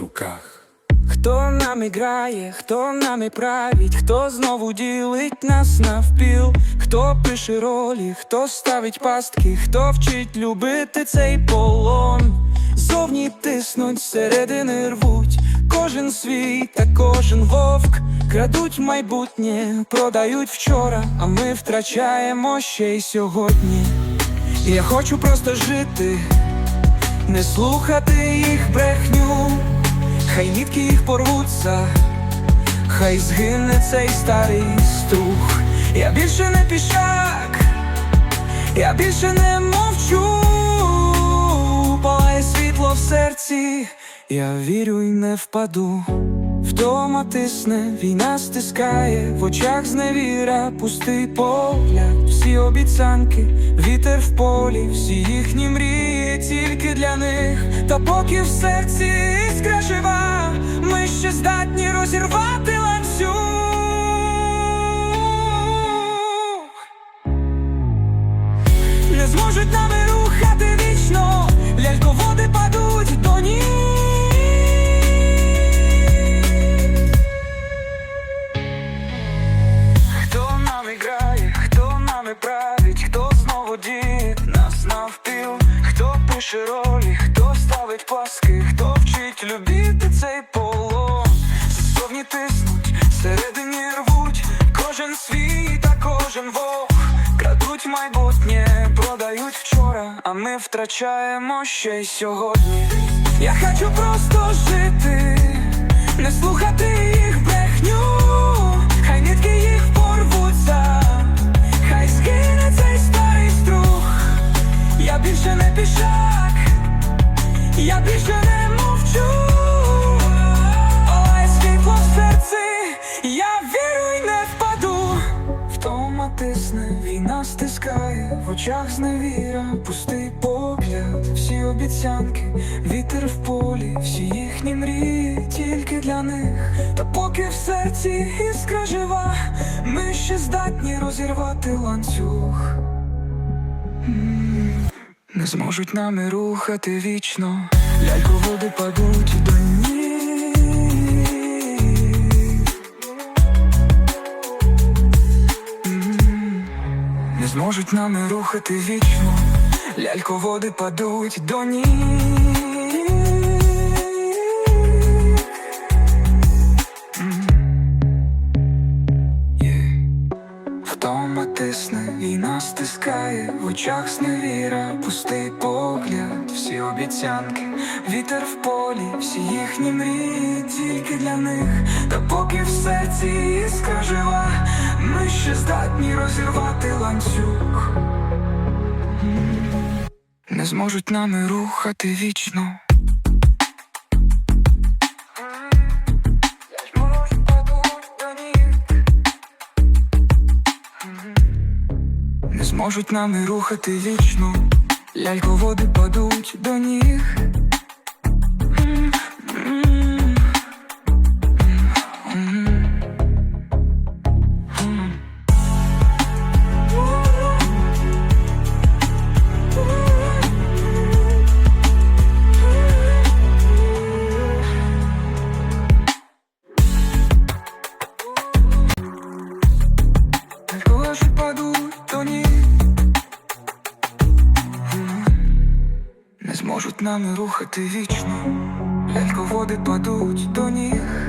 руках. Хто нами грає, хто нами править, хто знову ділить нас навпіл, хто пише ролі, хто ставить пастки, хто вчить любити цей полон. Зовні тиснуть, середини рвуть, кожен свій та кожен вовк, крадуть майбутнє, продають вчора, а ми втрачаємо ще й сьогодні. Я хочу просто жити, не слухати їх брехню. Хай нітки їх порвуться, хай згине цей старий струх. Я більше не пішак, я більше не мовчу, палає світло в серці, я вірю й не впаду. Вдома тисне, війна стискає, в очах зневіра, пустий погляд, всі обіцянки, вітер в полі, всі їхні мрії для них. Та поки в серці іскра жива, ми ще здатні розірвати ланцюг. Не зможуть нами рухати вічно, ляльководи падуть до ніг. Хто нами грає, хто нами править, хто знову дід нас навпіл, хто пише ролі, хто ставить паски, хто вчить любити цей полон. Зовні тиснуть, всередині рвуть, кожен свій та кожен вог. Крадуть майбутнє, продають вчора, а ми втрачаємо ще й сьогодні. Я хочу просто жити, стискає, в очах зневіра, пустий погляд, всі обіцянки, вітер в полі, всі їхні мрії тільки для них. Та поки в серці іскра жива, ми ще здатні розірвати ланцюг. Не зможуть нами рухати вічно, ляльководи падуть до зможуть нами рухати вічно, ляльководи падуть до ніг. Втома тисне, війна стискає, в очах зневіра, пустий погляд, всі обіцянки, вітер в полі, всі їхні мрії тільки для них. Та поки в серці іскра жива, ми ще здатні розірвати ланцюг. Не зможуть нами рухати вічно. Не зможуть нами рухати вічно, ляльководи падуть до ніг. нами рухати вічно, ляльководи падуть до ніг,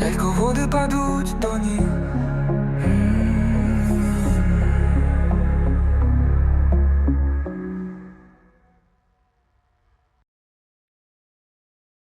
ляльководи падуть до ніг.